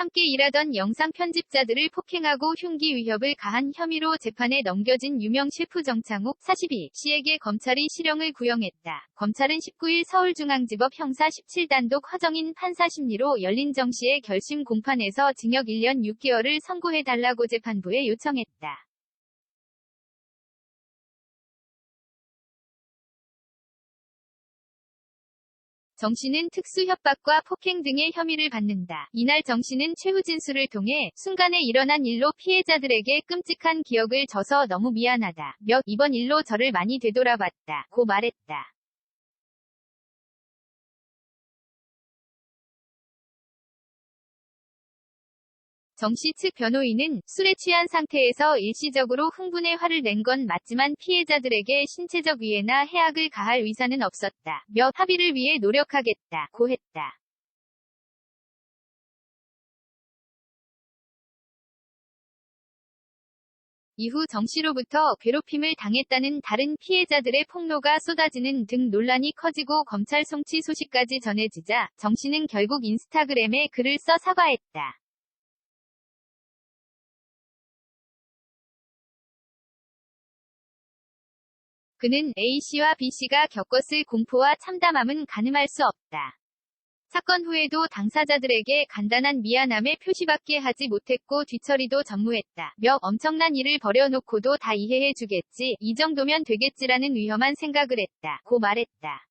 함께 일하던 영상 편집자들을 폭행하고 흉기 위협을 가한 혐의로 재판에 넘겨진 유명 셰프 정창욱 42 씨에게 검찰이 실형을 구형했다. 검찰은 19일 서울중앙지법 형사 17단독 허정인 판사 심리로 열린 정 씨의 결심 공판에서 징역 1년 6개월을 선고해달라고 재판부에 요청했다. 정 씨는 특수 협박과 폭행 등의 혐의를 받는다. 이날 정 씨는 최후 진술을 통해 순간에 일어난 일로 피해자들에게 끔찍한 기억을 줘서 너무 미안하다. 몇 이번 일로 저를 많이 되돌아봤다. 고 말했다. 정씨 측 변호인은 술에 취한 상태에서 일시적으로 흥분에 화를 낸 건 맞지만 피해자들에게 신체적 위해나 해악을 가할 의사는 없었다. 몇 합의를 위해 노력하겠다. 고 했다. 이후 정 씨로부터 괴롭힘을 당했다는 다른 피해자들의 폭로가 쏟아지는 등 논란이 커지고 검찰 송치 소식까지 전해지자 정 씨는 결국 인스타그램에 글을 써 사과했다. 그는 A씨와 B씨가 겪었을 공포와 참담함은 가늠할 수 없다. 사건 후에도 당사자들에게 간단한 미안함의 표시밖에 하지 못했고 뒤처리도 전무했다. 며 엄청난 일을 벌여놓고도 다 이해해주겠지, 이 정도면 되겠지라는 위험한 생각을 했다. 고 말했다.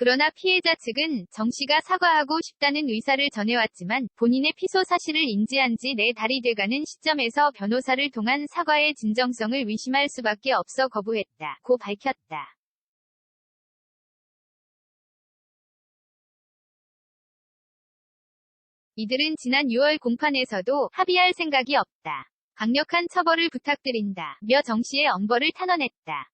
그러나 피해자 측은 정 씨가 사과하고 싶다는 의사를 전해왔지만 본인의 피소 사실을 인지한 지 네 달이 돼가는 시점에서 변호사를 통한 사과의 진정성을 의심할 수밖에 없어 거부했다. 고 밝혔다. 이들은 지난 6월 공판에서도 합의할 생각이 없다. 강력한 처벌을 부탁드린다. 며 정 씨의 엄벌을 탄원했다.